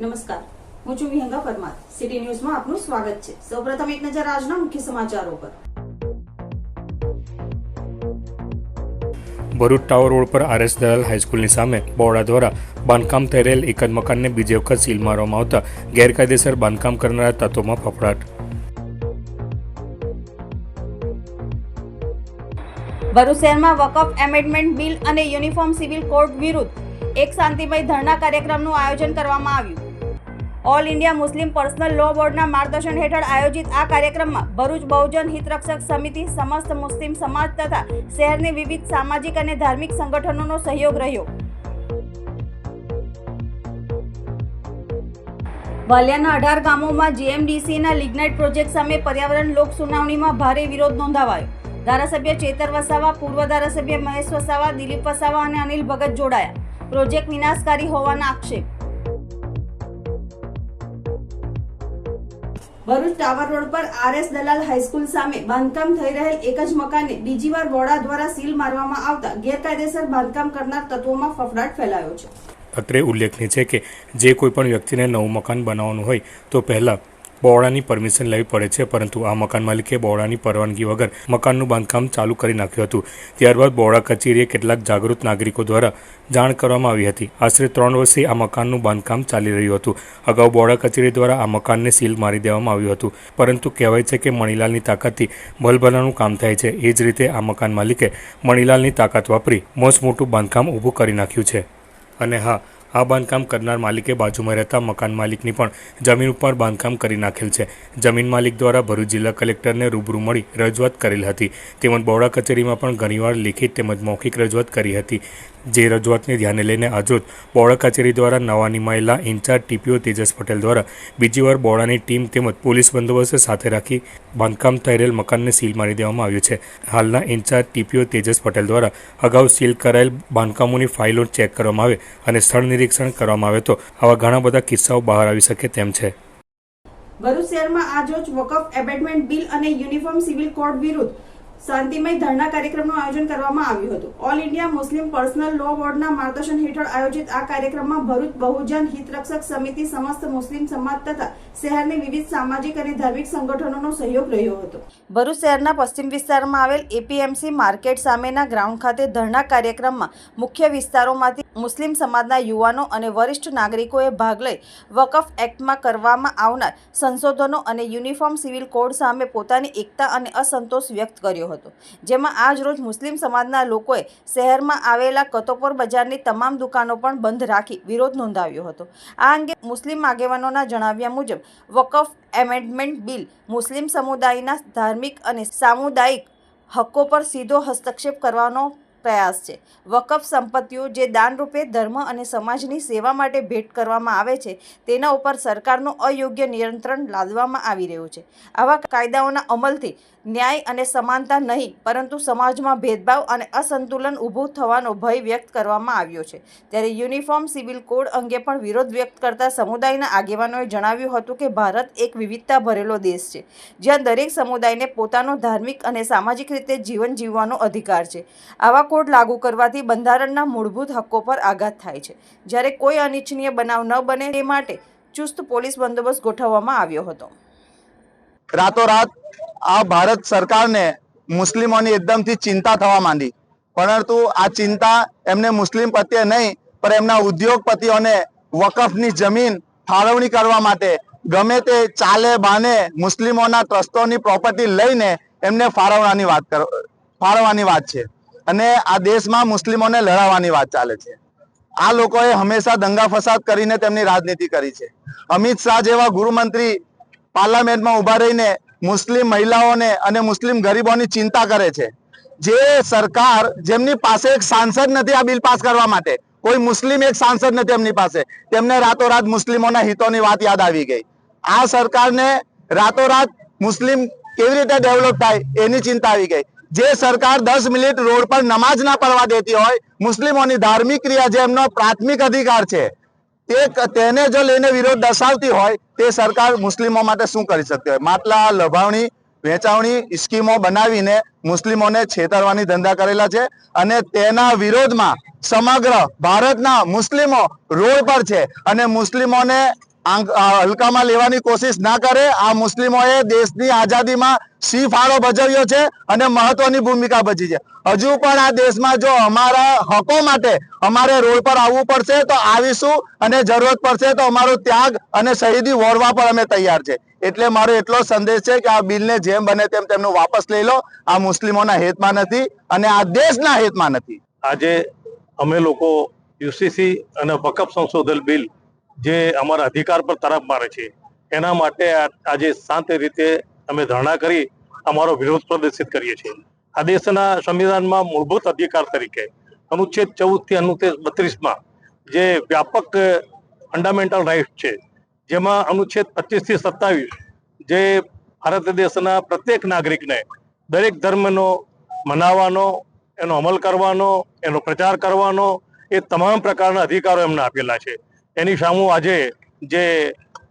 નમસ્કાર. હું છું વિહંગા પરમાર. સિટી ન્યૂઝમાં આપનું સ્વાગત છે. સૌપ્રથમ એક નજર આજના મુખ્ય સમાચારો પર. ભરૂચ ટાવર રોડ પર આરએસ દયાલ હાઈસ્કૂલની સામે બોર્ડા દ્વારા બાંધકામ થઈ રહેલ એક જ મકાનને બીજી વખત સીલ મારવામાં આવતા ગેરકાયદેસર બાંધકામ કરનારા તત્વોમાં ફફડાટ. ભરૂચ શહેરમાં વકફ એમેન્ડમેન્ટ બિલ અને યુનિફોર્મ સિવિલ કોડ વિરુદ્ધ એક શાંતિમય ધરણા કાર્યક્રમનું આયોજન કરવામાં આવ્યું. All India Muslim personal law બોર્ડના માર્ગદર્શન હેઠળ આયોજિત આ કાર્યક્રમમાં ભરૂચ બહુજન હિતરક્ષક સમિતિ, સમસ્ત મુસ્લિમ સમાજ તથા શહેરની વિવિધ સામાજિક અને ધાર્મિક સંગઠનોનો સહયોગ રહ્યો. વાલિયાના અઢાર ગામોમાં જીએમડીસીના લિગ્નાઇટ પ્રોજેક્ટ સામે પર્યાવરણ લોક સુનાવણીમાં ભારે વિરોધ નોંધાવાયો. ધારાસભ્ય ચેતર વસાવા, પૂર્વ ધારાસભ્ય મહેશ વસાવા, દિલીપ વસાવા અને અનિલ ભગત જોડાયા. પ્રોજેક્ટ વિનાશકારી હોવાના આક્ષેપ. ભરૂચ ટાવર રોડ પર આરએસ દલાલ હાઈસ્કૂલ સામે બાંધકામ થઈ રહેલ એક જ મકાનને બીજી વાર વોડા દ્વારા સીલ મારવામાં આવતા ગેરકાયદેસર બાંધકામ કરનાર તત્વોમાં ફફડાટ ફેલાયો છે. અત્રે ઉલ્લેખનીય છે કે જે કોઈ પણ વ્યક્તિને નવું મકાન બનાવવાનું હોય તો પહેલાં બોર્ડાની પરમિશન લેવી પડે છે, પરંતુ આ મકાન માલિકે બહોળાની પરવાનગી વગર મકાનનું બાંધકામ ચાલુ કરી નાખ્યું હતું. ત્યારબાદ બોર્ડા કચેરીએ કેટલાક જાગૃત નાગરિકો દ્વારા જાણ કરવામાં આવી હતી. આશરે ત્રણ વર્ષથી આ મકાનનું બાંધકામ ચાલી રહ્યું હતું. અગાઉ બોર્ડા કચેરી દ્વારા આ મકાનને સીલ મારી દેવામાં આવ્યું હતું. પરંતુ કહેવાય છે કે મણીલાલની તાકાતથી ભલભલાનું કામ થાય છે. એ જ રીતે આ મકાન માલિકે મણીલાલની તાકાત વાપરી મોસમોટું બાંધકામ ઊભું કરી નાખ્યું છે. અને હા આ બાંધકામ કરનાર માલિકે બાજુમાં રહેતા મકાન માલિકની પણ જમીન ઉપર બાંધકામ કરી નાખેલ છે. જમીન માલિક દ્વારા ભરૂચ જિલ્લા કલેક્ટરને રૂબરૂ મળી રજૂઆત કરેલ હતી. તેમજ બહોળા કચેરીમાં પણ ઘણીવાર લેખિત તેમજ મૌખિક રજૂઆત કરી હતી. જે રજૂઆતને ધ્યાને લઈને આજરોજ બહોળા કચેરી દ્વારા નવા નિમાયેલા in charge TPO Tejas Patel દ્વારા બીજી વાર બહોળાની ટીમ તેમજ પોલીસ બંદોબસ્ત સાથે રાખી બાંધકામ થઈ રહેલ મકાનને સીલ મારી દેવામાં આવ્યું છે. હાલના ઇન્ચાર્જ ટીપીઓ તેજસ પટેલ દ્વારા અગાઉ સીલ કરાયેલ બાંધકામોની ફાઇલો ચેક કરવામાં આવે અને સ્થળ નિરીક્ષણ કરવામાં આવે તો આવા ઘણા બધા કિસ્સાઓ બહાર આવી શકે તેમ છે. ભરૂચ શહેરમાં આજરોજ વકફ એબેટમેન્ટ બિલ અને યુનિફોર્મ સિવિલ કોડ વિરુદ્ધ શાંતિમય ધરણા કાર્યક્રમનું આયોજન કરવામાં આવ્યું હતું. All India Muslim personal law બોર્ડના માર્ગદર્શન હેઠળ આયોજિત આ કાર્યક્રમમાં ભરૂચ બહુજન હિતરક્ષક સમિતિ સમસ્ત મુસ્લિમ સમાજ તથા શહેરની વિવિધ સામાજિક અને ધાર્મિક સંગઠનોનો સહયોગ રહ્યો હતો. ભરૂચ શહેરના પશ્ચિમ વિસ્તારમાં આવેલ એપીએમસી માર્કેટ સામેના ગ્રાઉન્ડ ખાતે ધરણા કાર્યક્રમમાં મુખ્ય વિસ્તારોમાંથી મુસ્લિમ સમાજના યુવાનો અને વરિષ્ઠ નાગરિકોએ ભાગ લઈ વકફ એક્ટમાં કરવામાં આવનાર સંશોધનો અને યુનિફોર્મ સિવિલ કોડ સામે પોતાની એકતા અને અસંતોષ વ્યક્ત કર્યો. હતો. જેમાં આજ રોજ મુસ્લિમ સમાજના લોકોએ શહેરમાં આવેલા કતોપોર બજારની તમામ દુકાનો પણ બંધ રાખી વિરોધ નોંધાવ્યો હતો. આ અંગે મુસ્લિમ આગેવાનોના જણાવ્યા મુજબ, વકફ એમેન્ડમેન્ટ બિલ મુસ્લિમ સમુદાયના ધાર્મિક અને સામુદાયિક હક્કો પર સીધો હસ્તક્ષેપ કરવાનો પ્રયાસ છે. વકફ સંપત્તિઓ જે દાનરૂપે ધર્મ અને સમાજની સેવા માટે ભેટ કરવામાં આવે છે, તેના ઉપર સરકારનું અયોગ્ય નિયંત્રણ લાદવામાં આવી રહ્યું છે. આવા કાયદાઓના અમલથી ન્યાય અને સમાનતા નહીં, પરંતુ સમાજમાં ભેદભાવ અને અસંતુલન ઊભું થવાનો ભય વ્યક્ત કરવામાં આવ્યો છે. ત્યારે યુનિફોર્મ સિવિલ કોડ અંગે પણ વિરોધ વ્યક્ત કરતા સમુદાયના આગેવાનોએ જણાવ્યું હતું કે ભારત એક વિવિધતા ભરેલો દેશ છે, જ્યાં દરેક સમુદાયને પોતાનો ધાર્મિક અને સામાજિક રીતે જીવન જીવવાનો અધિકાર છે. આવા કોડ લાગુ કરવાથી બંધારણના મૂળભૂત હક્કો પર આઘાત થાય છે. જ્યારે કોઈ અનિચ્છનીય બનાવ ન બને તે માટે ચુસ્ત પોલીસ બંદોબસ્ત ગોઠવવામાં આવ્યો હતો. રાતોરાત આ ભારત સરકારને મુસ્લિમોની એકદમથી ચિંતા થવા માંડી. પરંતુ આ ચિંતા એમને મુસ્લિમ પ્રત્યે નહીં, પણ એમના ઉદ્યોગપતિઓને વકફની જમીન ફાળવણી કરવા માટે ગમે તે ચાલે બાને મુસ્લિમોના ટ્રસ્ટોની પ્રોપર્ટી લઈને એમને ફાળવવાની વાત કરો, ફાળવવાની વાત છે. અને આ દેશમાં મુસ્લિમોને લડાવવાની વાત ચાલે છે. આ લોકોએ હંમેશા દંગા ફસાદ કરીને તેમની રાજનીતિ કરી છે. અમિત શાહ જેવા ગૃહમંત્રી પાર્લામેન્ટમાં ઊભા રહીને મુસ્લિમ મહિલાઓને અને મુસ્લિમ ગરીબોની ચિંતા કરે છે. જે સરકાર જેમની પાસે એક સાંસદ નથી આ બિલ પાસ કરવા માટે, કોઈ મુસ્લિમ એક સાંસદ નથી એમની પાસે, તેમને રાતોરાત મુસ્લિમોના હિતોની વાત યાદ આવી ગઈ. આ સરકારને રાતોરાત મુસ્લિમ કેવી રીતે ડેવલપ થાય એની ચિંતા આવી ગઈ. જે સરકાર દસ મિનિટ રોડ પર નમાજ ના પડવા દેતી હોય, મુસ્લિમોની ધાર્મિક ક્રિયા જે એમનો પ્રાથમિક અધિકાર છે, તે તેને જો લઈને વિરોધ દર્શાવતી હોય, તે સરકાર મુસ્લિમો માટે શું કરી શકતી હોય? માટલા, લભાવણી, વેચાવણી, સ્કીમો બનાવીને મુસ્લિમોને છેતરવાની ધંધા કરેલા છે અને તેના વિરોધમાં સમગ્ર ભારતના મુસ્લિમો રોડ પર છે અને મુસ્લિમોને હલકામાં લેવાની કોશિશ ના કરે. આ મુસ્લિમોએ દેશની આઝાદીમાં સી ફાળો ભજવ્યો છે અને મહત્વની ભૂમિકા ભજી છે. હજુ પણ આ દેશમાં જો અમારા હકો માટે અમારે રોડ પર આવવું પડશે તો આવીશું અને જરૂરત પડશે તો અમારો ત્યાગ અને શહીદી વોરવા પર અમે તૈયાર છે. એટલે મારો એટલો સંદેશ છે કે આ બિલને જેમ બને તેમ તેમનું વાપસ લઈ લો. આ મુસ્લિમોના હિતમાં નથી અને આ દેશના હિતમાં નથી. આજે અમે લોકો યુસીસી અને વકફ સંશોધન બિલ જે અમારા અધિકાર પર તરફ મારે છે. એના માટે આજે શાંત રીતે અમે ધરણા કરી અમારો વિરોધ પ્રદર્શિત કરીએ છીએ. આ દેશના સંવિધાનમાં મૂળભૂત અધિકાર તરીકે અનુચ્છેદ ચૌદથી અનુચ્છેદ બત્રીસમાં જે વ્યાપક ફંડામેન્ટલ રાઇટ છે, જેમાં અનુચ્છેદ પચીસથી સત્તાવીસ જે ભારત દેશના પ્રત્યેક નાગરિકને દરેક ધર્મનો મનાવવાનો, એનો અમલ કરવાનો, એનો પ્રચાર કરવાનો, એ તમામ પ્રકારના અધિકારો એમને આપેલા છે. એની સામું આજે જે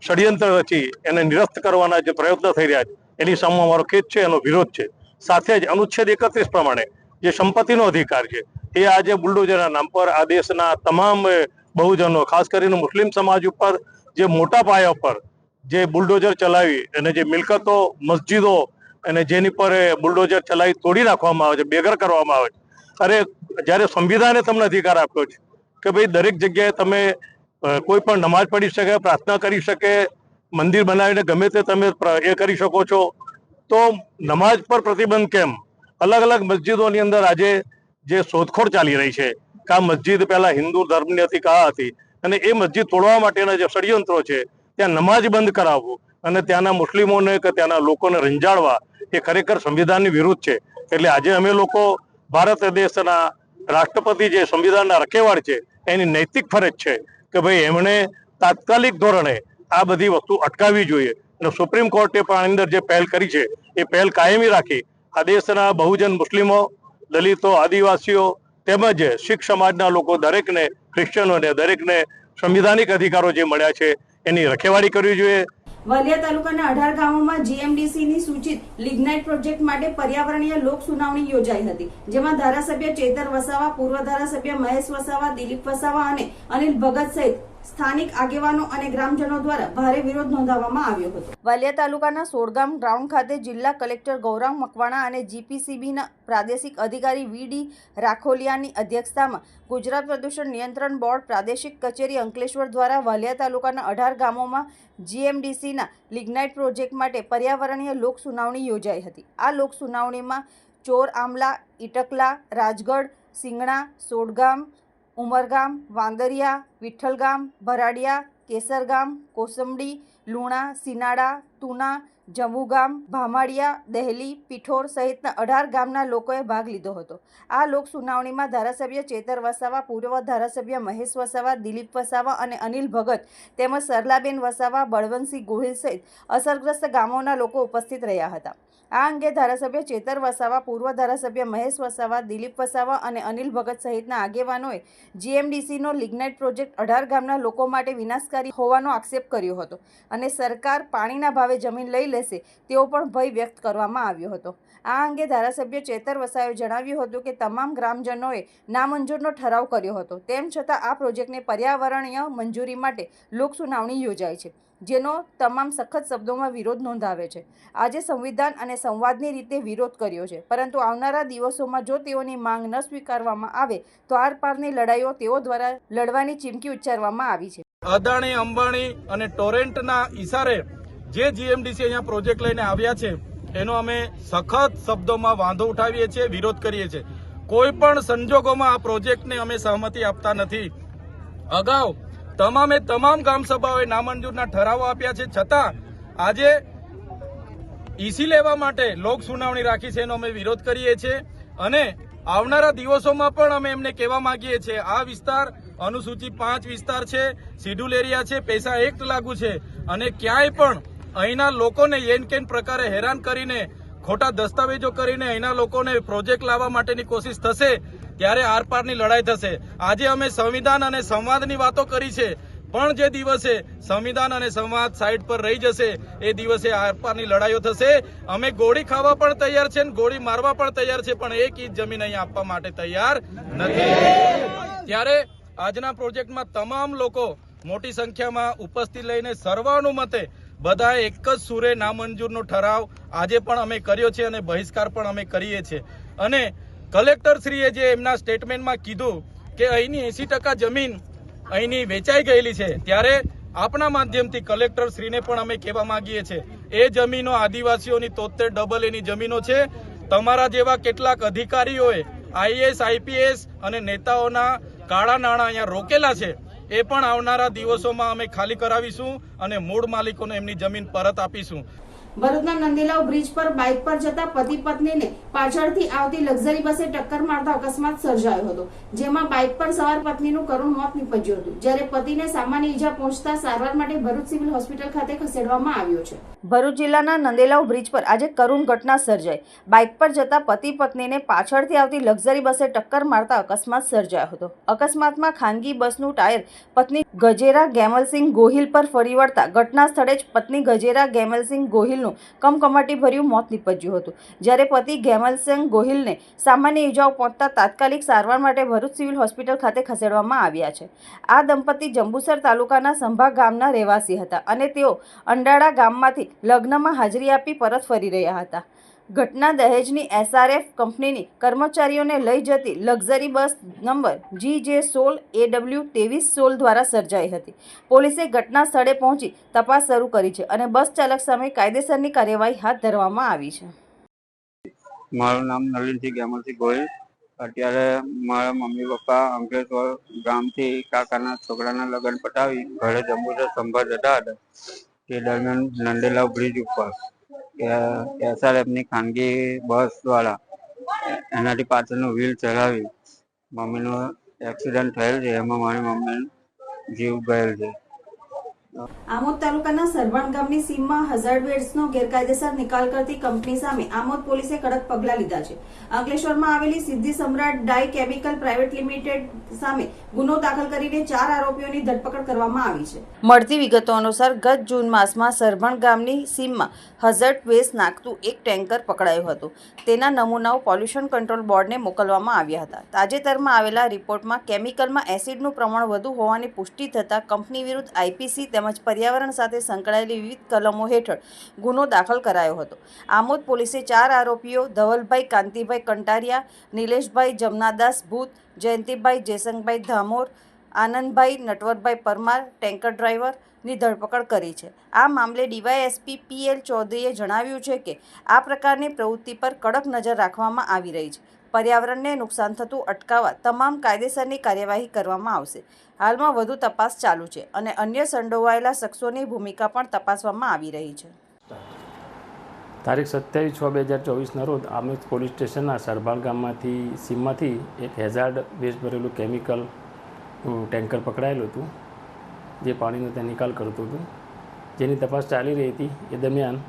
ષડયંત્ર રચી એને નિરસ્ત કરવાના જે પ્રયત્નો થઈ રહ્યા છે, એની સામે અમારો ખેદ છે, એનો વિરોધ છે. સાથે જ અનુચ્છેદ એકત્રીસ પ્રમાણે જે સંપત્તિનો અધિકાર છે, એ આજે બુલડોઝરના નામ પર આ દેશના તમામ બહુજનો, ખાસ કરીને મુસ્લિમ સમાજ ઉપર જે મોટા પાયા પર જે બુલડોઝર ચલાવી અને જે મિલકતો, મસ્જિદો અને જેની પર બુલડોઝર ચલાવી તોડી નાખવામાં આવે છે બેઘર કરવામાં આવે છે. અરે, જ્યારે સંવિધાને તમને અધિકાર આપ્યો છે કે ભાઈ દરેક જગ્યાએ તમે કોઈ પણ નમાજ પઢી શકે, પ્રાર્થના કરી શકે, મંદિર બનાવીને ગમે તે તમે એ કરી શકો છો. તો નમાજ પર પ્રતિબંધ કેમ? અલગ અલગ મસ્જિદોની અંદર આજે જે શોધખોળ ચાલી રહી છે, કે મસ્જિદ પહેલા હિન્દુ ધર્મની હતી, કા હતી, અને એ મસ્જિદ તોડવા માટેના જે ષડયંત્રો છે, ત્યાં નમાજ બંધ કરાવવું અને ત્યાંના મુસ્લિમોને કે ત્યાંના લોકોને રંજાડવા, એ ખરેખર સંવિધાનની વિરુદ્ધ છે. એટલે આજે અમે લોકો ભારત દેશના રાષ્ટ્રપતિ જે સંવિધાનના રખેવાળ છે, એની નૈતિક ફરજ છે. કે ભાઈ એમણે તાત્કાલિક ધોરણે આ બધી વસ્તુ અટકાવવી જોઈએ. અને સુપ્રીમ કોર્ટે પણ આની અંદર જે પહેલ કરી છે, એ પહેલ કાયમી રાખી. આ દેશના બહુજન મુસ્લિમો, દલિતો, આદિવાસીઓ તેમજ શીખ સમાજના લોકો દરેકને ક્રિશ્ચનોને દરેકને સંવિધાનિક અધિકારો જે મળ્યા છે, એની રખેવાળી કરવી જોઈએ. વાલિયા તાલુકાના અઢાર ગામોમાં જીએમડીસી ની સૂચિત લિગ્નાઇટ પ્રોજેક્ટ માટે પર્યાવરણીય લોક સુનાવણી યોજાઈ હતી, જેમાં ધારાસભ્ય ચેતર વસાવા, પૂર્વ ધારાસભ્ય મહેશ વસાવા, દિલીપ વસાવા અને અનિલ ભગત સહિત સ્થાનિક આગેવાનો અને ગ્રામજનો દ્વારા ભારે વિરોધ નોંધાવવામાં આવ્યો હતો. વાલિયા તાલુકાના સોડગામ ગ્રાઉન્ડ ખાતે જિલ્લા કલેક્ટર ગૌરાંગ મકવાણા અને જીપીસીબીના પ્રાદેશિક અધિકારી વીડી રાખોલિયાની અધ્યક્ષતામાં ગુજરાત પ્રદૂષણ નિયંત્રણ બોર્ડ પ્રાદેશિક કચેરી અંકલેશ્વર દ્વારા વાલિયા તાલુકાના અઢાર ગામોમાં જીએમડીસીના લિગ્નાઇટ પ્રોજેક્ટ માટે પર્યાવરણીય લોક સુનાવણી યોજાઈ હતી. આ લોક સુનાવણીમાં ચોર આમલા ઇટકલા રાજગઢ, સિંગણા, સોડગામ ઉમરગામ, વાંદરિયા, વિઠ્ઠલગામ, ભરાડિયા, કેસરગામ, કોસંબડી, લુણા, સિનાડા, તુના જમ્મુગામ ભામાડિયા, દહેલી, પીઠોર સહિતના અઢાર ગામના લોકોએ ભાગ લીધો હતો. આ લોક સુનાવણીમાં ધારાસભ્ય ચેતર વસાવા, પૂર્વ ધારાસભ્ય મહેશ વસાવા, દિલીપ વસાવા અને અનિલ ભગત તેમજ સરલાબેન વસાવા, બળવંતસિંહ ગોહિલ સહિત અસરગ્રસ્ત ગામોના લોકો ઉપસ્થિત રહ્યા હતા. આ અંગે ધારાસભ્ય ચેતર વસાવા, પૂર્વ ધારાસભ્ય મહેશ વસાવા, દિલીપ વસાવા અને અનિલ ભગત સહિતના આગેવાનોએ જીએમડીસીનો લિગ્નાઇટ પ્રોજેક્ટ અઢાર ગામના લોકો માટે વિનાશકારી હોવાનો આક્ષેપ કર્યો હતો અને સરકાર પાણીના ભાવે જમીન લઈ લેશે તેવો પણ ભય વ્યક્ત કરવામાં આવ્યો હતો. આ અંગે ધારાસભ્ય ચેતર વસાવે જણાવ્યું હતું કે તમામ ગ્રામજનોએ નામંજૂરનો ઠરાવ કર્યો હતો. તેમ છતાં આ પ્રોજેક્ટને પર્યાવરણીય મંજૂરી માટે લોકસુનાવણી યોજાય છે. જેનો તમામ સખત શબ્દોમાં વિરોધ નોંધાવે છે. આજે સંવિધાન અને સંવાદની રીતે વિરોધ કર્યો છે. પરંતુ આવનારા દિવસોમાં જો તેઓની માંગ ન સ્વીકારવામાં આવે, તો આરપારની લડાઈઓ તેઓ દ્વારા લડવાની ચીમકી ઉચ્ચારવામાં આવી છે. અદાણી, અંબાણી અને ટોરેન્ટના ઈશારે જે જીએમડીસી અહીંયા પ્રોજેક્ટ લઈને આવ્યા છે, એનો અમે સખત શબ્દોમાં વાંધો ઉઠાવીએ છીએ, વિરોધ કરીએ છીએ. કોઈ પણ સંજોગોમાં આ પ્રોજેક્ટને અમે સહમતિ આપતા નથી. અગાઉ તમામે તમામ ગ્રામ સભાઓએ નામંજૂરના ઠરાવો આપ્યા છે. છતાં આજે ઈસી લેવા માટે લોક સુનાવણી રાખી છે એનો અમે વિરોધ કરીએ છીએ અને આવનારા દિવસોમાં પણ અમે એમને કહેવા માંગીએ છીએ. આ વિસ્તાર અનુસૂચિત પાંચ વિસ્તાર છે, શિડ્યુલ એરિયા છે, પૈસા એક્ટ લાગુ છે અને ક્યાંય પણ અહીંના લોકોને એન કેન પ્રકારે હેરાન કરીને, ખોટા દસ્તાવેજો કરીને અહીંના લોકોને પ્રોજેક્ટ લાવવા માટેની કોશિશ થશે ત્યારે આરપારની લડાઈ થશે. આજે અમે સંવિધાન અને સંવાદની વાતો કરી છે. પણ જે દિવસે સંવિધાન અને સંવાદ સાઈડ પર રહી જશે, એ દિવસે આરપારની લડાઈઓ થશે. અમે ગોળી ખાવા પણ તૈયાર છે ગોળી મારવા પણ તૈયાર છે, પણ એક ઈજ જમીન અહીંયા આપવા માટે તૈયાર નથી. ત્યારે આજના પ્રોજેક્ટમાં તમામ લોકો મોટી સંખ્યામાં ઉપસ્થિત લઈને સર્વાનુમતે બધાએ એક જ સુરે નામંજૂરનો ઠરાવ આજે પણ અમે કર્યો છે અને બહિષ્કાર પણ અમે કરીએ છીએ. અને કલેક્ટરશ્રીએ જે એમના સ્ટેટમેન્ટમાં કીધું કે અહીંની એંસી ટકા જમીન અહીંની વેચાઈ ગયેલી છે, ત્યારે આપણા માધ્યમથી કલેક્ટરશ્રીને પણ અમે કહેવા માંગીએ છીએ, એ જમીનો આદિવાસીઓની તોતેર ડબલ એની જમીનો છે. તમારા જેવા કેટલાક અધિકારીઓએ આઈએસ આઈપીએસ અને નેતાઓના કાળા નાણાં અહીંયા રોકેલા છે, એ પણ આવનારા દિવસોમાં અમે ખાલી કરાવીશું અને મૂળ માલિકોને એમની જમીન પરત આપીશું. ભરૂચના નંદીલાવ બ્રિજ પર બાઇક પર જતા પતિ પત્નીને પાછળથી આવતી લક્ઝરી બસે ટક્કર મારતા અકસ્માત સર્જાયો હતો, જેમાં બાઇક પર સવાર પત્નીનું કરુણ મોત નીપજ્યું હતું, જ્યારે પતિને સામાન્ય ઈજા પહોંચતા સારવાર માટે ભરૂચ સિવિલ હોસ્પિટલ ખાતે ખસેડવામાં આવ્યો છે. ભરૂચ જિલ્લાના નંદેલાવ બ્રિજ પર આજે કરુણ ઘટના સર્જાઈ. બાઇક પર જતા પતિ પત્નીને પાછળથી આવતી લક્ઝરી બસે ટક્કર મારતા અકસ્માત સર્જાયો હતો. અકસ્માતમાં ખાનગી બસનું ટાયર પત્ની ગજેરા ગેમલસિંહ ગોહિલ પર ફરી વળતા ઘટના સ્થળે જ પત્ની ગજેરા ગેમલસિંહ ગોહિલનું કમકમાટી ભર્યું મોત નીપજ્યું હતું. જ્યારે પતિ ઘેમલસિંહ ગોહિલને સામાન્ય ઇજાઓ પહોંચતા તાત્કાલિક સારવાર માટે ભરૂચ સિવિલ હોસ્પિટલ ખાતે ખસેડવામાં આવ્યા છે. આ દંપતી જંબુસર તાલુકાના સંભા ગામના રહેવાસી હતા અને તેઓ અંડાળા ગામમાંથી લગ્નમાં હાજરી આપી પરત ફરી રહ્યા હતા. ઘટના દહેજની એસઆરએફ કંપનીની કર્મચારીઓને લઈ જતી લક્ઝરી બસ નંબર જી જે સોળ એડબ્લ્યુ ત્રેવીસ સોળ દ્વારા સર્જાઈ હતી. પોલીસે ઘટના સ્થળે પહોંચી તપાસ શરૂ કરી છે અને બસ ચાલક સામે કાયદેસરની કાર્યવાહી હાથ ધરવામાં આવી છે. મારું નામ નલિનસિંહ ગેમલસિંહ ગોહિલ. અત્યારે મારા મમ્મી પપ્પા અંકલેશ્વર ગામથી કાકાના છોકરાના લગ્ન પટાવી ઘરે જંબુસર સંભાળ જતા હતા. તે દરમિયાન નંદેલાવ બ્રિજ ઉપર એસઆરએફની ખાનગી બસ દ્વારા એનાથી પાછળનું વ્હીલ ચલાવી મમ્મીનું એક્સિડન્ટ થયેલ છે, એમાં મારી મમ્મી જીવ ગયેલ છે. આમોદ તાલુકાના સરવણ ગામની સીમમાં હઝાર્ડ વેટ્સનો ગેરકાયદેસર નિકાલ કરતી કંપની સામે આમોદ પોલીસે કડક પગલાં લીધા છે. અંકલેશ્વરમાં આવેલી સિદ્ધિ સમ્રાટ ડાય કેમિકલ પ્રાઇવેટ લિમિટેડ સામે ગુનો દાખલ કરીને ચાર આરોપીઓની ધરપકડ કરવામાં આવી છે. મળતી વિગતો અનુસાર ગત જૂન માસમાં સરવણ ગામની સીમમાં હઝર્ડ વેસ્ટ નાખતું એક ટેન્કર પકડાયું હતું. તેના નમૂનાઓ પોલ્યુશન કંટ્રોલ બોર્ડને મોકલવામાં આવ્યા હતા. તાજેતરમાં આવેલા રિપોર્ટમાં કેમિકલમાં એસિડનું પ્રમાણ વધુ હોવાની પુષ્ટિ થતાં કંપની વિરુદ્ધ આઈપીસી તેમજ પર્યાવરણ સાથે સંકળાયેલી વિવિધ કલમો હેઠળ ગુનો દાખલ કરાયો હતો. આમોદ પોલીસે ચાર આરોપીઓ, ધવલભાઈ, કાંતિભાઈ કંટારિયા, નિલેશભાઈ જમનાદાસ ભૂત, જયંતિભાઈ જયસંગભાઈ ધામોર, આનંદભાઈ નટવરભાઈ પરમાર, ટેન્કર ડ્રાઈવરની ધરપકડ કરી છે. આ મામલે ડીવાયએસપી પીએલ ચૌધરીએ જણાવ્યું છે કે આ પ્રકારની પ્રવૃત્તિ પર કડક નજર રાખવામાં આવી રહી છે. પર્યાવરણને નુકસાન થતું અટકાવવા તમામ કાયદેસરની કાર્યવાહી કરવામાં આવશે. હાલમાં વધુ તપાસ ચાલુ છે અને અન્ય સંડોવાયેલા શખ્સોની ભૂમિકા પણ તપાસવામાં આવી રહી છે. તારીખ સત્યાવીસ છ બે હજાર ચોવીસના રોજ આમેજ પોલીસ સ્ટેશનના સરભાળ ગામમાંથી સીમમાંથી એક હેઝાર્ડ વેસ્ટ ભરેલું કેમિકલ ટેન્કર પકડાયેલું હતું. જે પાણીનો ત્યાં નિકાલ કરતું હતું. જેની તપાસ ચાલી રહી હતી. એ દરમિયાન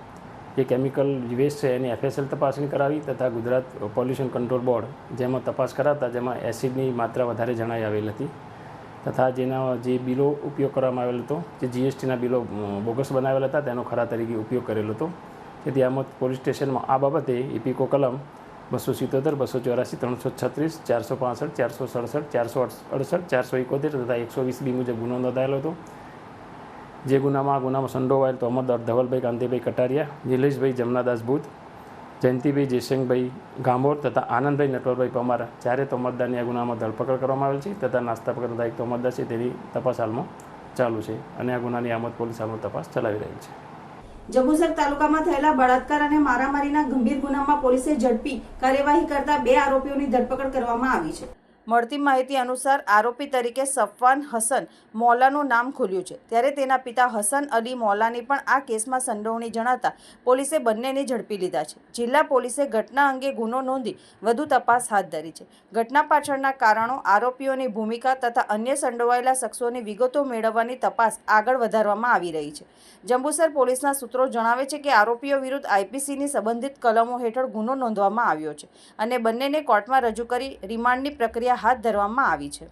જે કેમિકલ વેસ્ટ છે એની એફએસએલ તપાસણી કરાવી તથા ગુજરાત પોલ્યુશન કંટ્રોલ બોર્ડ જેમાં તપાસ કરાવતા જેમાં એસિડની માત્રા વધારે જણાઈ આવેલ હતી તથા જેના જે બિલો ઉપયોગ કરવામાં આવેલ હતો, જે જીએસટીના બિલો બોગસ બનાવેલા હતા, તેનો ખરા તરીકે ઉપયોગ કરેલો હતો. તેથી આમાં પોલીસ સ્ટેશનમાં આ બાબતે ઇપીકો કલમ બસો સિત્તોતેર, બસો ચોરાસી ત્રણસો છત્રીસ, ચારસો પાસઠ, ચારસો સડસઠ, ચારસો અડસઠ, ચારસો એકોતેર તથા એકસો વીસ બી મુજબ ગુનો નોંધાયેલો હતો. જે ગુનામાં ગુનામાં સંડોવાયેલ તોમરદાર ધવલભાઈ કાંતિભાઈ કટારિયા, નિલેશભાઈ જમનાદાસ ભૂત, જયંતિભાઈ જયસિંહભાઈ ગાંભોર તથા આનંદભાઈ નટવરભાઈ પમાર ચારે તોમરદારની આ ગુનામાં ધરપકડ કરવામાં આવેલ છે તથા નાસ્તા પકડતા એક તોમરદાર છે તેની તપાસ હાલમાં ચાલુ છે અને આ ગુનાની આમદ પોલીસ હાલમાં તપાસ ચલાવી રહી છે. જંબુસર તાલુકામાં થયેલા બળાત્કાર અને મારામારીના ગંભીર ગુનામાં પોલીસે ઝડપી કાર્યવાહી કરતા બે આરોપીઓની ધરપકડ કરવામાં આવી છે. મળતી માહિતી અનુસાર આરોપી તરીકે સફવાન હસન મૌલાનું નામ ખુલ્યું છે. ત્યારે તેના પિતા હસન અલી મૌલાની પણ આ કેસમાં સંડોવણી જણાતા પોલીસે બંનેને ઝડપી લીધા છે. જિલ્લા પોલીસે ઘટના અંગે ગુનો નોંધી વધુ તપાસ હાથ ધરી છે. ઘટના પાછળના કારણો, આરોપીઓની ભૂમિકા તથા અન્ય સંડોવાયેલા શખ્સોની વિગતો મેળવવાની તપાસ આગળ વધારવામાં આવી રહી છે. જંબુસર પોલીસના સૂત્રો જણાવે છે કે આરોપીઓ વિરુદ્ધ આઈપીસીની સંબંધિત કલમો હેઠળ ગુનો નોંધવામાં આવ્યો છે અને બંનેને કોર્ટમાં રજૂ કરી રિમાન્ડની પ્રક્રિયા હાથ ધરવામાં આવી છે.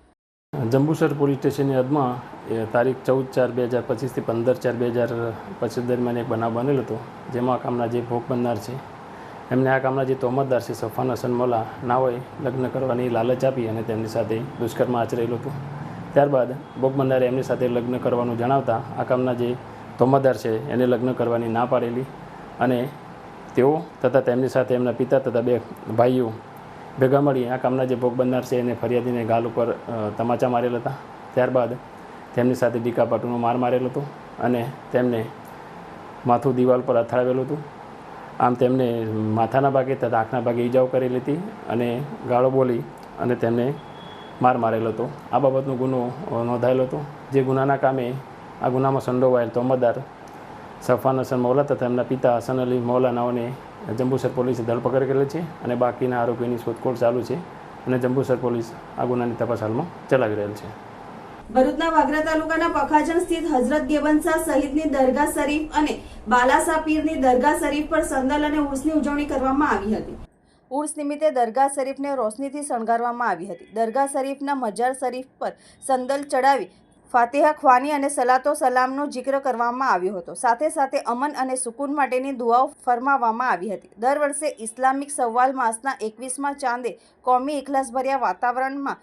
જંબુસર પોલીસ સ્ટેશનની હદમાં તારીખ ચૌદ ચાર બે હજાર પચીસથી પંદર ચાર બે હજાર પચીસ દરમિયાન એક બનાવ બનેલો હતો, જેમાં આ કામના જે ભોગ બનનાર છે, એમને આ કામના જે તોમતદાર છે, સફાન હસન મોલા, નાઓએ લગ્ન કરવાની લાલચ આપી અને તેમની સાથે દુષ્કર્મ આચરેલું હતું. ત્યારબાદ ભોગ બનનારે એમની સાથે લગ્ન કરવાનું જણાવતા આ કામના જે તોમતદાર છે, એને લગ્ન કરવાની ના પાડેલી અને તેઓ તથા તેમની સાથે એમના પિતા તથા બે ભાઈઓ ભેગા મળી આ કામના જે ભોગ બનનાર છે એને ફરિયાદીને ગાલ ઉપર તમાચા મારેલા હતા. ત્યારબાદ તેમની સાથે ડીકા પાટુનો માર મારેલો હતો અને તેમને માથું દિવાલ પર અથડાવેલું હતું. આમ તેમને માથાના ભાગે તથા આંખના ભાગે ઈજાઓ કરેલી હતી અને ગાળો બોલી અને તેમને માર મારેલો હતો. આ બાબતનો ગુનો નોંધાયેલો હતો. જે ગુનાના કામે આ ગુનામાં સંડોવાયેલ તોમતદાર સફાન હસન મૌલા તથા એમના પિતા હસન અલી મૌલા નાઓને જંબુસર પોલીસે ધરપકડ કરેલી છે અને બાકીના આરોપીની શોધખોળ ચાલુ છે અને જંબુસર પોલીસ આ ગુનાની તપાસ હાલમાં ચલાવી રહેલ છે. ભરૂચના વાગરા તાલુકાના પખાજણ સ્થિત હઝરત ગેબનશાહ સહિતની દરગાહ શરીફ અને બાલાસા પીરની દરગાહ શરીફ પર સંદલ અને ઉર્સની ઉજવણી કરવામાં આવી હતી. ઉર્સ નિમિત્તે દરગાહ શરીફને રોશનીથી શણગારવામાં આવી હતી. દરગાહ શરીફના મજાર શરીફ પર સંદલ ચડાવી ફાતિહા ખ્વાની અને સલાતો સલામનો જિક્ર કરવામાં આવ્યો હતો. સાથે સાથે અમન અને સુકૂન માટેની દુઆઓ ફરમાવવામાં આવી હતી. દર વર્ષે ઇસ્લામિક સવાલ માસના એકવીસમાં ચાંદે કોમી ઇખલાસભર્યા વાતાવરણમાં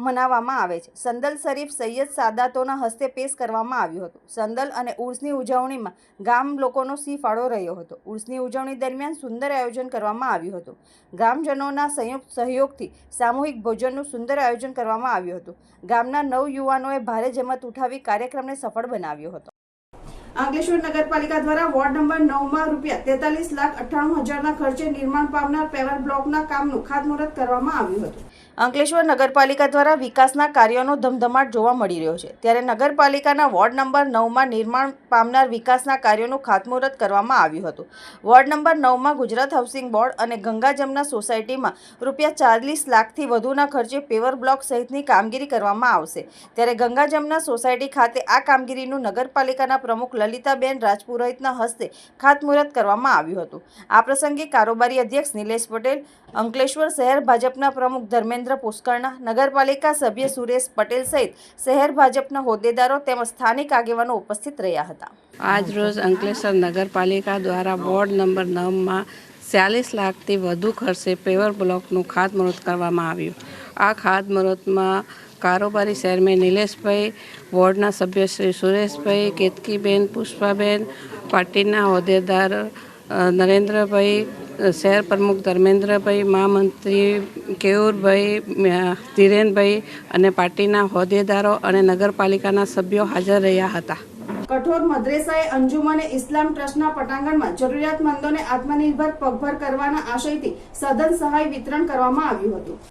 મનાવવામાં આવે છે. સંદલ શરીફ સૈયદ સાદાતોના હસ્તે પેશ કરવામાં આવ્યું હતું. સંદલ અને ઉર્સની ઉજવણીમાં ગામ લોકોનો ફાળો રહ્યો હતો. ઉર્સની ઉજવણી દરમિયાન સુંદર આયોજન કરવામાં આવ્યું હતું. ગ્રામજનોના સંયુક્ત સહયોગથી સામૂહિક ભોજનનું સુંદર આયોજન કરવામાં આવ્યું હતું. ગામના નવ યુવાનોએ ભારે જમત ઉઠાવી કાર્યક્રમને સફળ બનાવ્યો હતો. અંકલેશ્વર નગરપાલિકા દ્વારા વોર્ડ નંબર નવમાં રૂપિયા તેતાલીસ લાખ અઠ્ઠાણું હજારના ખર્ચે નિર્માણ પામનાર પેવર બ્લોકના કામનું ખાતમુહૂર્ત કરવામાં આવ્યું હતું. અંકલેશ્વર નગરપાલિકા દ્વારા વિકાસના કાર્યોનો ધમધમાટ જોવા મળી રહ્યો છે. ત્યારે નગરપાલિકાના વોર્ડ નંબર નવમાં નિર્માણ પામનાર વિકાસના કાર્યોનું ખાતમુહૂર્ત કરવામાં આવ્યું હતું. વોર્ડ નંબર નવમાં ગુજરાત હાઉસિંગ બોર્ડ અને ગંગા જમના સોસાયટીમાં રૂપિયા ચાલીસ લાખથી વધુના ખર્ચે પેવર બ્લોક સહિતની કામગીરી કરવામાં આવશે. ત્યારે ગંગા જમના સોસાયટી ખાતે આ કામગીરીનું નગરપાલિકાના પ્રમુખ લલિતાબેન રાજપુરોહિતના હસ્તે ખાતમુહૂર્ત કરવામાં આવ્યું હતું. આ પ્રસંગે કારોબારી અધ્યક્ષ નિલેશ પટેલ, અંકલેશ્વર શહેર ભાજપના પ્રમુખ ધર્મેન્દ્ર પુષ્કરણા, નગરપાલિકા સભ્ય સુરેશ પટેલ સહિત શહેર ભાજપના હોદ્દેદારો તેમજ સ્થાનિક આગેવાનો ઉપસ્થિત રહ્યા હતા. આજ રોજ અંકલેશ્વર નગરપાલિકા દ્વારા વોર્ડ નંબર નવમાં ચાલીસ લાખથી વધુ ખર્ચે પેવર બ્લોકનું ખાતમુહૂર્ત કરવામાં આવ્યું. આ ખાતમુહૂર્તમાં કારોબારી ચેરમેન નિલેશભાઈ, વોર્ડના સભ્ય શ્રી સુરેશભાઈ, કેતકીબેન, પુષ્પાબેન, પાર્ટીના હોદ્દેદાર નરેન્દ્રભાઈ શહેર પ્રમુખ ધર્મેન્દ્રભાઈ મહામંત્રી કેયુરભાઈ ધીરેનભાઈ અને પાર્ટીના હોદ્દેદારો અને નગરપાલિકાના સભ્યો હાજર રહ્યા હતા. કઠોર મદ્રેસાએ અંજુમને ઇસ્લામ ટ્રસ્ટના પટાંગણમાં જરૂરિયાતમંદોને આત્મનિર્ભર પગભર કરવાના આશયથી સઘન સહાય વિતરણ કરવામાં આવ્યું હતું.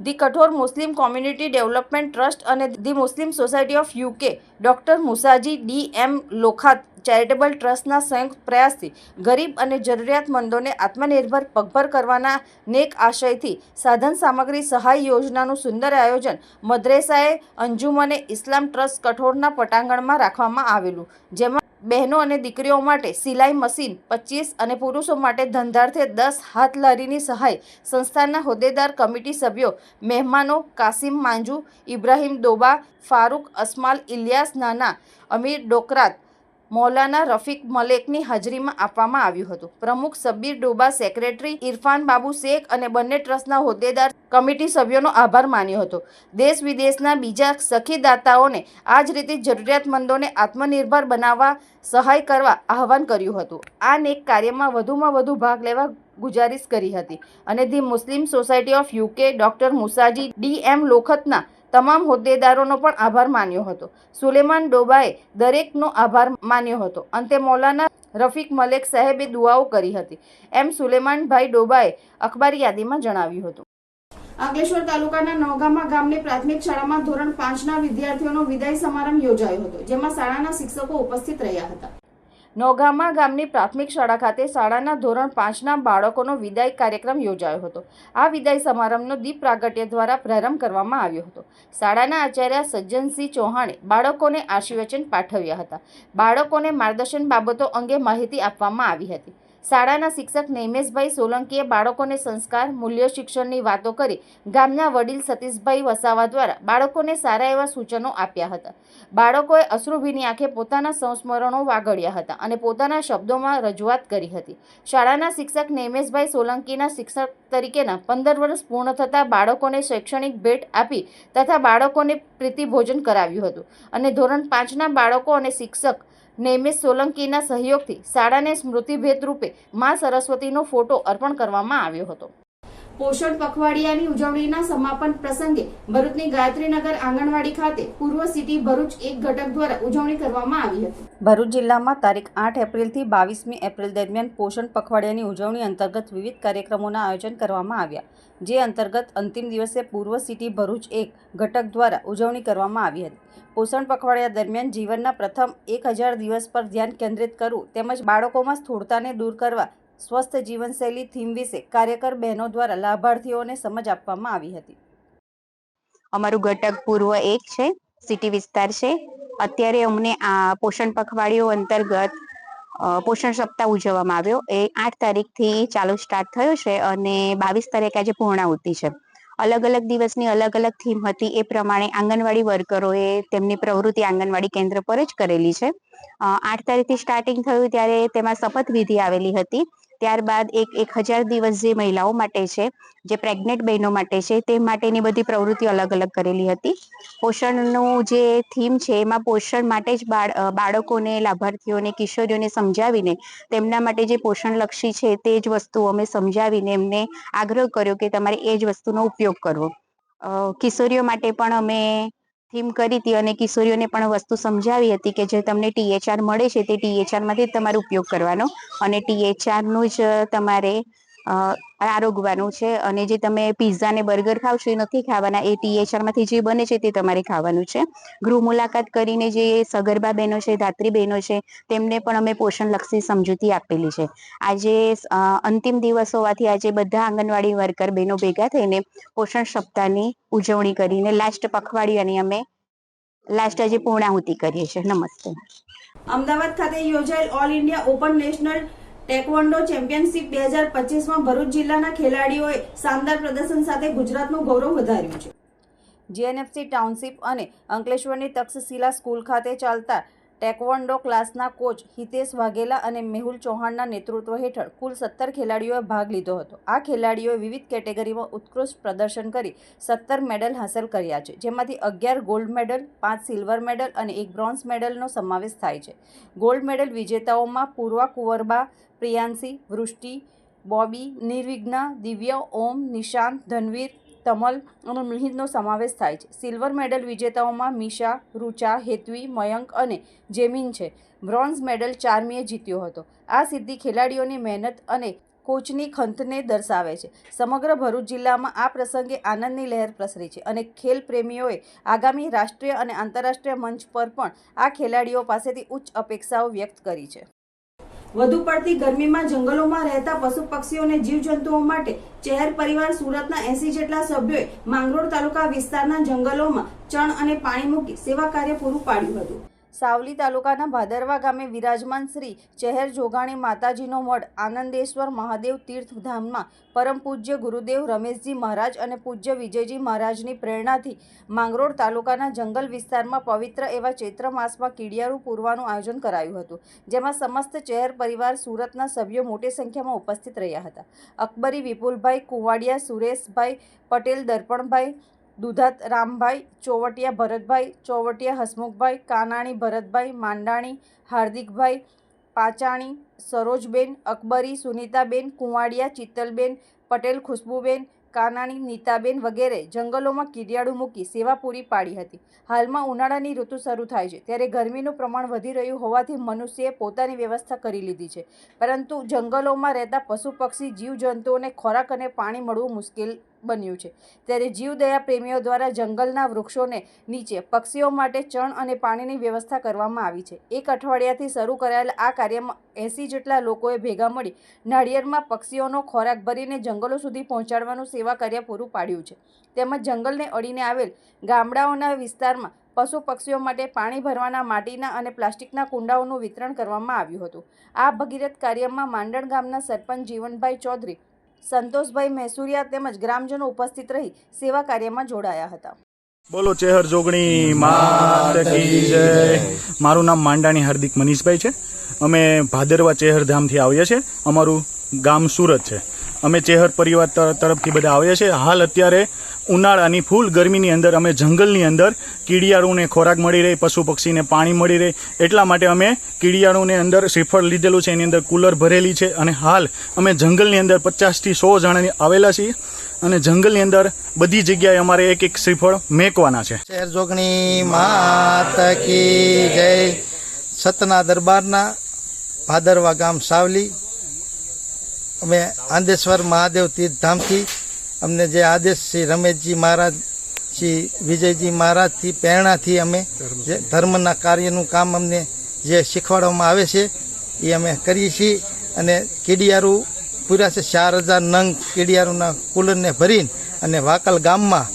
The Kathor Muslim community development trust અને the Muslim society of UK, doctor Musaji D M Lokhat charitable ટ્રસ્ટના સંયુક્ત પ્રયાસથી ગરીબ અને જરૂરિયાતમંદોને આત્મનિર્ભર પગભર કરવાના નેક આશયથી સાધન સામગ્રી સહાય યોજનાનું સુંદર આયોજન મદ્રેસાએ અંજુમને ઇસ્લામ ટ્રસ્ટ કઠોરના પટાંગણમાં રાખવામાં આવેલું, જેમાં બહેનો અને દીકરીઓ માટે સિલાઈ મશીન, પચીસ અને પુરુષો માટે ધંધાર્થે દસ હાથલારીની સહાય સંસ્થાના હોદ્દેદાર કમિટી સભ્યો મહેમાનો કાસિમ માંજુ, ઇબ્રાહિમ દોબા, ફારૂક અસ્માલ, ઇલિયાસ નાના, અમીર ડોકરાત મૌલાના રફીક મલેકની હાજરીમાં આપવામાં આવ્યું હતું. પ્રમુખ સબીર ડોબા, સેક્રેટરી ઇરફાન બાબુ શેખ અને બંને ટ્રસ્ટના હોદ્દેદાર કમિટી સભ્યોનો આભાર માન્યો હતો. દેશ વિદેશના બીજા સખીદાતાઓને આ જ રીતે જરૂરિયાતમંદોને આત્મનિર્ભર બનાવવા, સહાય કરવા આહવાન કર્યું હતું. આ નેક કાર્યમાં વધુમાં વધુ ભાગ લેવા ગુજારિશ કરી હતી અને the Muslim society of UK doctor Musaji D M લોખતના તમામ હોદ્દેદારોનો પણ આભાર માન્યો હતો. સુલેમાન ડોબાએ દરેકનો આભાર માન્યો હતો. અંતે મૌલાના રફીક મલેક સાહેબે દુઆઓ કરી હતી. એમ સુલેમાનભાઈ ડોબાએ અખબારી યાદીમાં જણાવ્યું હતું. અંકલેશ્વર તાલુકાના નવગામા ગામની પ્રાથમિક શાળામાં ધોરણ પાંચના વિદ્યાર્થીઓનો વિદાય સમારંભ યોજાયો હતો, જેમાં શાળાના શિક્ષકો ઉપસ્થિત રહ્યા હતા. નોગામા ગામની પ્રાથમિક શાળા ખાતે શાળાના ધોરણ પાંચના બાળકોનો વિદાય કાર્યક્રમ યોજાયો હતો. આ વિદાય સમારંભનો દીપ પ્રાગટ્ય દ્વારા પ્રારંભ કરવામાં આવ્યો હતો. શાળાના આચાર્ય સજ્જનસિંહ ચૌહાણે બાળકોને આશીર્વચન પાઠવ્યા હતા. બાળકોને માર્ગદર્શન બાબતો અંગે માહિતી આપવામાં આવી હતી. શાળાના શિક્ષક નૈમેશભાઈ સોલંકીએ બાળકોને સંસ્કાર, મૂલ્ય શિક્ષણની વાતો કરી ગામના વડીલ સતીશભાઈ વસાવા દ્વારા બાળકોને સારા એવા સૂચનો આપ્યા હતા. બાળકોએ અશ્રુભીની આંખે પોતાના સંસ્મરણો વાગડ્યા હતા અને પોતાના શબ્દોમાં રજૂઆત કરી હતી. શાળાના શિક્ષક નૈમેશભાઈ સોલંકીના શિક્ષક તરીકેના પંદર વર્ષ પૂર્ણ થતાં બાળકોને શૈક્ષણિક ભેટ આપી તથા બાળકોને પ્રીતિભોજન કરાવ્યું હતું. અને ધોરણ પાંચના બાળકો અને શિક્ષક નૈમેશ સોલંકીના સહયોગથી શાળાને સ્મૃતિભેદ રૂપે મા સરસ્વતીનો ફોટો અર્પણ કરવામાં આવ્યો હતો. પોષણ પખવાડિયાની ઉજવણીના સમાપન પ્રસંગે ભરૂચની ગાયત્રીનગર આંગણવાડી ખાતે પૂર્વ સિટી ભરૂચ એક ઘટક દ્વારા ઉજવણી કરવામાં આવી હતી. ભરૂચ જિલ્લામાં તારીખ આઠ એપ્રિલથી બાવીસમી એપ્રિલ દરમિયાન પોષણ પખવાડિયાની ઉજવણી અંતર્ગત વિવિધ કાર્યક્રમોના આયોજન કરવામાં આવ્યા, જે અંતર્ગત અંતિમ દિવસે પૂર્વ સિટી ભરૂચ એક ઘટક દ્વારા ઉજવણી કરવામાં આવી હતી. પોષણ પખવાડિયા દરમિયાન જીવનના પ્રથમ એક હજાર દિવસ પર ધ્યાન કેન્દ્રિત કરવું તેમજ બાળકોમાં સ્થૂળતાને દૂર કરવા સ્વસ્થ જીવનશૈલી થીમ વિશે કાર્યકર બહેનો દ્વારા લાભાર્થીઓને સમજ આપવામાં આવી હતી. અમારું ઘટક પૂર્વ એક છે સિટી વિસ્તાર છે. અત્યારે અમને આ પોષણ પખવાડિયો અંતર્ગત પોષણ સપ્તાહ ઉજવવામાં આવ્યો. એ આઠ તારીખથી ચાલુ સ્ટાર્ટ થયો છે અને બાવીસ તારીખ આજે પૂર્ણાહુતિ છે. અલગ અલગ દિવસની અલગ અલગ થીમ હતી. એ પ્રમાણે આંગણવાડી વર્કરોએ તેમની પ્રવૃત્તિ આંગણવાડી કેન્દ્ર પર જ કરેલી છે. આઠ તારીખથી સ્ટાર્ટિંગ થયું ત્યારે તેમાં શપથવિધિ આવેલી હતી. ત્યારબાદ એક એક હજાર દિવસ જે મહિલાઓ માટે છે, જે પ્રેગ્નેન્ટ બહેનો માટે છે, તે માટેની બધી પ્રવૃત્તિ અલગ અલગ કરેલી હતી. પોષણનું જે થીમ છે, એમાં પોષણ માટે જ બાળ બાળકોને, લાભાર્થીઓને, કિશોરીઓને સમજાવીને તેમના માટે જે પોષણલક્ષી છે, તે જ વસ્તુ અમે સમજાવીને એમને આગ્રહ કર્યો કે તમારે એ જ વસ્તુનો ઉપયોગ કરવો. કિશોરીઓ માટે પણ અમે થીમ કરી હતી અને કિશોરીઓને પણ વસ્તુ સમજાવી હતી કે જે તમને ટીએચઆર મળે છે તે ટીએચઆરમાંથી જ તમારે ઉપયોગ કરવાનો. અને ટીએચઆરનું જ તમારે આરોગવાનું છે અને જે તમે પીઝા ને બર્ગર ખાવ છો એ નથી ખાવાના, એ ટીએચઆરમાંથી જે બને છે તે તમારે ખાવાનું છે. ગૃહ મુલાકાત કરીને જે સગર્ભા બહેનો છે, ધાત્રી બહેનો છે, તેમને પણ અમે પોષણલક્ષી સમજૂતી આપેલી છે. આજે અંતિમ દિવસ હોવાથી આજે બધા આંગણવાડી વર્કર બહેનો ભેગા થઈને પોષણ સપ્તાહની ઉજવણી કરીને લાસ્ટ પખવાડિયાની અમે લાસ્ટ આજે પૂર્ણાહુતિ કરીએ છીએ. નમસ્તે. અમદાવાદ ખાતે યોજાયેલ all India open national taekwondo championship બે હજાર પચીસમાં ભરૂચ જિલ્લાના ખેલાડીઓએ શાનદાર પ્રદર્શન સાથે ગુજરાતનું ગૌરવ વધાર્યું છે. જીએનએફસી ટાઉનશીપ અને અંકલેશ્વરની તક્ષશિલા સ્કૂલ ખાતે ચાલતા ટેકવોન્ડો ક્લાસના કોચ હિતેશ વાઘેલા અને મેહુલ ચૌહાણના નેતૃત્વ હેઠળ કુલ સત્તર ખેલાડીઓએ ભાગ લીધો હતો. આ ખેલાડીઓએ વિવિધ કેટેગરીમાં ઉત્કૃષ્ટ પ્રદર્શન કરી સત્તર મેડલ હાંસલ કર્યા છે, જેમાંથી અગિયાર ગોલ્ડ મેડલ, પાંચ સિલ્વર મેડલ અને એક બ્રોન્ઝ મેડલનો સમાવેશ થાય છે. ગોલ્ડ મેડલ વિજેતાઓમાં પૂર્વા કુંવરબા પ્રિયાંશી, વૃષ્ટિ, બોબી, નિર્વિઘ્ન, દિવ્ય, ઓમ નિશાંત ધનવીર, તમલ અને મિહિરનો સમાવેશ થાય છે. સિલ્વર મેડલ વિજેતાઓમાં મીશા રૂચા હેતવી, મયંક અને જેમિન છે. બ્રોન્ઝ મેડલ ચારમીએ જીત્યો હતો. આ સિદ્ધિ ખેલાડીઓની મહેનત અને કોચની ખંતને દર્શાવે છે. સમગ્ર ભરૂચ જિલ્લામાં આ પ્રસંગે આનંદની લહેર પ્રસરી છે અને ખેલ પ્રેમીઓએ આગામી રાષ્ટ્રીય અને આંતરરાષ્ટ્રીય મંચ પર પણ આ ખેલાડીઓ પાસેથી ઉચ્ચ અપેક્ષાઓ વ્યક્ત કરી છે. વધુ પડતી ગરમીમાં જંગલોમાં રહેતા પશુ પક્ષીઓ અને જીવજંતુઓ માટે ચહેર પરિવાર સુરતના એસી જેટલા સભ્યોએ માંગરોળ તાલુકા વિસ્તારના જંગલોમાં ચણ અને પાણી મૂકી સેવા કાર્ય પૂરું પાડ્યું હતું. સાવલી તાલુકાના ભાદરવા ગામે વિરાજમાન શ્રી ચહેર જોગાણી માતાજીનો મઢ આનંદેશ્વર મહાદેવ તીર્થધામમાં પરમ પૂજ્ય ગુરુદેવ રમેશજી મહારાજ અને પૂજ્ય વિજયજી મહારાજની પ્રેરણાથી માંગરોળ તાલુકાના જંગલ વિસ્તારમાં પવિત્ર એવા ચૈત્ર માસમાં કીડિયારું પૂરવાનું આયોજન કરાયું હતું, જેમાં સમસ્ત ચહેર પરિવાર સુરતના સભ્યો મોટી સંખ્યામાં ઉપસ્થિત રહ્યા હતા. અકબરી વિપુલભાઈ કુવાડિયા, સુરેશભાઈ પટેલ, દર્પણભાઈ દુધાત રામભાઈ, ચોવટિયા ભરતભાઈ, ચોવટિયા હસમુખભાઈ, કાનાણી ભરતભાઈ, માંડાણી, હાર્દિકભાઈ પાચાણી, સરોજબેન, અકબરી, સુનીતાબેન, કુંવાડિયા, ચિત્તલબેન, પટેલ, ખુશ્બુબેન, કાનાણી, નીતાબેન વગેરે જંગલોમાં કીડિયાળું મૂકી સેવા પૂરી પાડી હતી. હાલમાં ઉનાળાની ઋતુ શરૂ થાય છે. ત્યારે ગરમીનું પ્રમાણ વધી રહ્યું હોવાથી મનુષ્યએ પોતાની વ્યવસ્થા કરી લીધી છે. પરંતુ જંગલોમાં રહેતા પશુ, પક્ષી, જીવજંતુઓને ખોરાક અને પાણી મળવું મુશ્કેલ બન્યું છે. ત્યારે જીવદયા પ્રેમીઓ દ્વારા જંગલના વૃક્ષોને નીચે પક્ષીઓ માટે ચણ અને પાણીની વ્યવસ્થા કરવામાં આવી છે. એક અઠવાડિયાથી શરૂ કરાયેલા આ કાર્યમાં એંસી જેટલા લોકોએ ભેગા મળી નાળિયેરમાં પક્ષીઓનો ખોરાક ભરીને જંગલો સુધી પહોંચાડવાનું સેવા કાર્ય પૂરું પાડ્યું છે. તેમજ જંગલને અડીને આવેલ ગામડાઓના વિસ્તારમાં પશુ પક્ષીઓ માટે પાણી ભરવાના માટીના અને પ્લાસ્ટિકના કુંડાઓનું વિતરણ કરવામાં આવ્યું હતું. આ ભગીરથ કાર્યમાં માંડણ ગામના સરપંચ જીવનભાઈ ચૌધરી સંતોષભાઈ મહેસુરિયા તેમજ ગ્રામજનો ઉપસ્થિત રહી સેવા કાર્યમાં જોડાયા હતા. બોલો ચેહર જોગણી મારું નામ માંડાણી હાર્દિક મનીષભાઈ છે. અમે ભાદરવા ચેહર ધામથી આવીએ છીએ. અમારું ગામ સુરત છે. અમે ચેહર પરિવાર તર- તરફથી બધા આવીએ છીએ. હાલ અત્યારે ઉનાળાની ફૂલ ગરમીની અંદર અમે જંગલની અંદર કીડિયાળુને ખોરાક મળી રહે, પશુ પક્ષીને પાણી મળી રહે. એટલા માટે અમે કીડિયાળુને અંદર શ્રીફળ લીધેલું છે, એની અંદર કુલર ભરેલી છે અને હાલ અમે જંગલની અંદર પચાસથી સો જણા આવેલા છીએ અને જંગલની અંદર બધી જગ્યાએ અમારે એક એક શ્રીફળ મેકવાના છે. શહેર જોગણી માત કી જય. સતના દરબારના ભાદરવા ગામ સાવલી. અમે આંદેશ્વર મહાદેવ તીર્થધામથી અમને જે આદેશ શ્રી રમેશજી મહારાજ શ્રી વિજયજી મહારાજથી પ્રેરણાથી અમે જે ધર્મના કાર્યનું કામ અમને જે શીખવાડવામાં આવે છે એ અમે કરીએ છીએ. અને કીડિયારું પૂરા છે ચાર હજાર નંગ કીડિયારુના કુલરને ભરીને અને વાકલ ગામમાં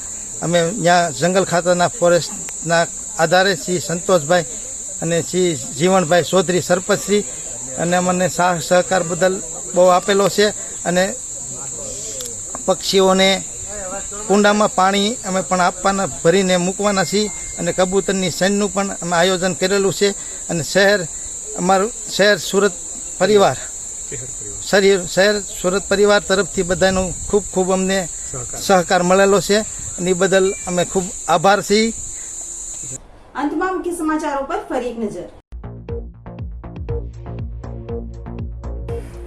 અમે ત્યાં જંગલ ખાતાના ફોરેસ્ટના આધારે શ્રી સંતોષભાઈ અને શ્રી જીવણભાઈ ચૌધરી સરપંચશ્રી અને મને સાહ સહકાર બદલ બહુ આપેલો છે અને પક્ષીઓને કુંડામાં પાણી અમે પણ આપવાના ભરીને મૂકવાના છીએ અને કબૂતરની સૈનનું પણ અમે આયોજન કરેલું છે અને શહેર અમારું શહેર સુરત પરિવાર શરીર શહેર સુરત પરિવાર તરફથી બધાનો ખૂબ ખૂબ અમને સહકાર મળેલો છે અને એ બદલ અમે ખૂબ આભાર છીએ. અંતમાં મુખ્ય સમાચારો પર ફરી એક નજર.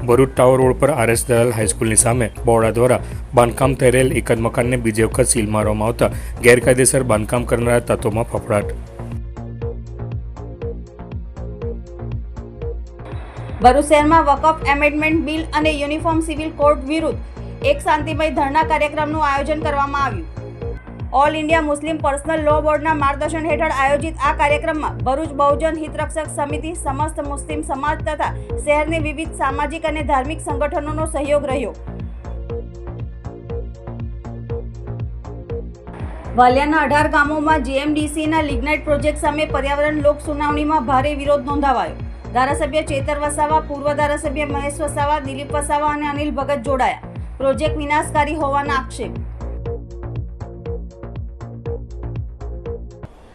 ભરૂચ ટાવર રોડ પર આરએસ દલાલ હાઈસ્કૂલની સામે બોર્ડા દ્વારા બાંધકામ થઈ રહેલ એક જ મકાનને બીજી વખત સીલ મારવામાં આવતા ગેરકાયદેસર બાંધકામ કરનારા તત્વોમાં ફફડાટ. ભરૂચ શહેરમાં વકફ એમેન્ડમેન્ટ બિલ અને યુનિફોર્મ સિવિલ કોડ વિરુદ્ધ એક શાંતિમય ધરણા કાર્યક્રમનું આયોજન કરવામાં આવ્યું. All India Muslim personal law બોર્ડના માર્ગદર્શન હેઠળ આયોજિત આ કાર્યક્રમમાં ભરૂચ બહુજન હિતરક્ષક સમિતિ, સમસ્ત મુસ્લિમ સમાજ તથા શહેરની વિવિધ સામાજિક અને ધાર્મિક સંગઠનોનો સહયોગ રહ્યો. વાલિયાના અઢાર ગામોમાં જીએમડીસીના લિગ્નાઇટ પ્રોજેક્ટ સામે પર્યાવરણ લોક સુનાવણીમાં ભારે વિરોધ નોંધાવાયો. ધારાસભ્ય ચેતર વસાવા, પૂર્વ ધારાસભ્ય મહેશ વસાવા, દિલીપ વસાવા અને અનિલ ભગત જોડાયા. પ્રોજેક્ટ વિનાશકારી હોવાના આક્ષેપ.